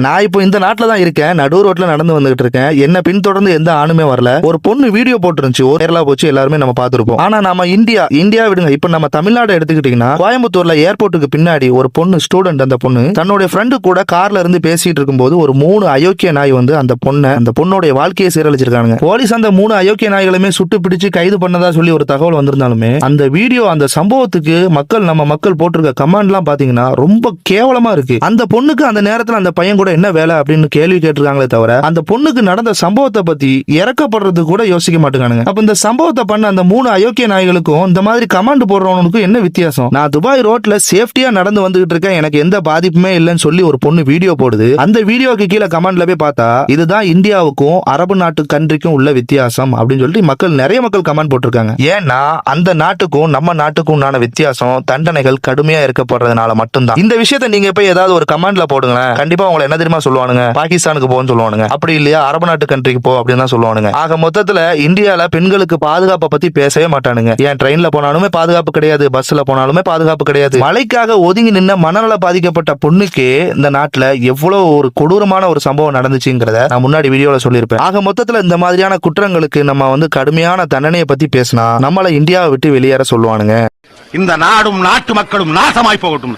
நான் இப்போ இந்த நாட்டில் தான் இருக்கேன். நடு ரோட்டில் நடந்து வந்துகிட்டு இருக்கேன். என்ன பின்தொடர்ந்து எந்த ஆணுமே வரல. ஒரு பொண்ணு வீடியோ போட்டுருந்துச்சு. ஒரு கேரளா போச்சு. எல்லாருமே நம்ம பார்த்துருப்போம். ஆனால் நம்ம இந்தியா இந்தியா விடுங்க. இப்போ நம்ம தமிழ்நாடு எடுத்துக்கிட்டிங்கன்னா கோயம்புத்தூரில் ஏர்போர்ட்டுக்கு பின்னாடி ஒரு பொண்ணு ஸ்டூடெண்ட் அந்த பொண்ணு தன்னுடைய ஃப்ரெண்டு கூட கார்ல இருந்து பேசிட்டு இருக்கும்போது ஒரு மூணு அயோக்கிய நாய் வந்து அந்த பொண்ணை அந்த பொண்ணுடைய வாழ்க்கையை சீரழிச்சிருக்காங்க போலீஸ் அந்த மூணு அயோக்கிய நாய்களுமே சுட்டு பிடிச்சு கைது பண்ணதா சொல்லி ஒரு தகவல் வந்திருந்தாலுமே அந்த வீடியோ அந்த சம்பவத்துக்கு மக்கள் நம்ம மக்கள் போட்டிருக்க கமெண்ட்லாம் பார்த்தீங்கன்னா ரொம்ப கேவலமா இருக்கு. அந்த பொண்ணுக்கு அந்த நேரத்தில் அந்த பையன் கூட என்ன வேலை அப்படின்னு கேள்வி கேட்டிருக்காங்களே தவிர அந்த பொண்ணுக்கு நடந்த சம்பவத்தை பத்தி இறக்கப்படுறது கூட யோசிக்க மாட்டேங்கானுங்க அப்ப இந்த சம்பவத்தை பண்ண அந்த மூணு அயோக்கிய நாய்களுக்கும் இந்த மாதிரி கமாண்ட் போடுறவனுக்கும் என்ன வித்தியாசம்? நான் துபாய் ரோட்ல சேஃப்டியா நடந்து வந்துகிட்டு இருக்கேன். எனக்கு எந்த பாதிப்புமே இல்லைன்னு சொல்லி ஒரு பொண்ணு வீடியோ போடுது. அந்த வீடியோக்கு கீழே கமெண்ட்ல போய் பார்த்தா இதுதான் இந்தியாவுக்கும் அரபு நாட்டு கண்ட்ரிக்கும் உள்ள வித்தியாசம் அப்படின்னு சொல்லிட்டு மக்கள் நிறைய மக்கள் கமெண்ட் போட்டிருக்காங்க. ஏன்னா அந்த நாட்டுக்கும் நம்ம நாட்டுக்கும் உண்டான வித்தியாசம் தண்டனைகள் கடுமையா இருக்கப்படுறதுனால மட்டும்தான். இந்த விஷயத்த நீங்க போய் ஏதாவது ஒரு கமெண்ட்ல போடுங்களேன். கண்டிப்பா உங்களை என்ன தெரியுமா சொல்லுவானுங்க? பாகிஸ்தானுக்கு போன்னு சொல்லுவானுங்க. அப்படி இல்லையா? அரபு நாட்டு கண்ட்ரிக்கு போ அப்படின்னு தான் சொல்லுவானுங்க. ஆக மொத்தத்துல இந்தியால பெண்களுக்கு பாதுகாப்பை பத்தி பேசவே மாட்டானுங்க. ஏன்? ட்ரெயின்ல போனாலுமே பாதுகாப்பு கிடையாது. பஸ்ல போனாலுமே பாதுகாப்பு கிடையாது. மழைக்காக ஒதுங்கி நின்ன மனநல பாதிக்கப்பட்ட பொண்ணுக்கு இந்த நாட்டுல எவ்வளவு ஒரு கொடூரமான ஒரு சம்பவம் நடந்துச்சுங்கிறத நான் முன்னாடி வீடியோல சொல்லியிருப்பேன். ஆக மொத்தத்துல இந்த மாதிரியான குற்றங்களுக்கு நம்ம வந்து கடுமையான தண்டனையை பத்தி பேசினா நம்மள இந்தியாவை விட்டு வெளியேற சொல்லுவானுங்க. இந்த நாடும் நாட்டு மக்களும் நாசமாய் போகட்டும்.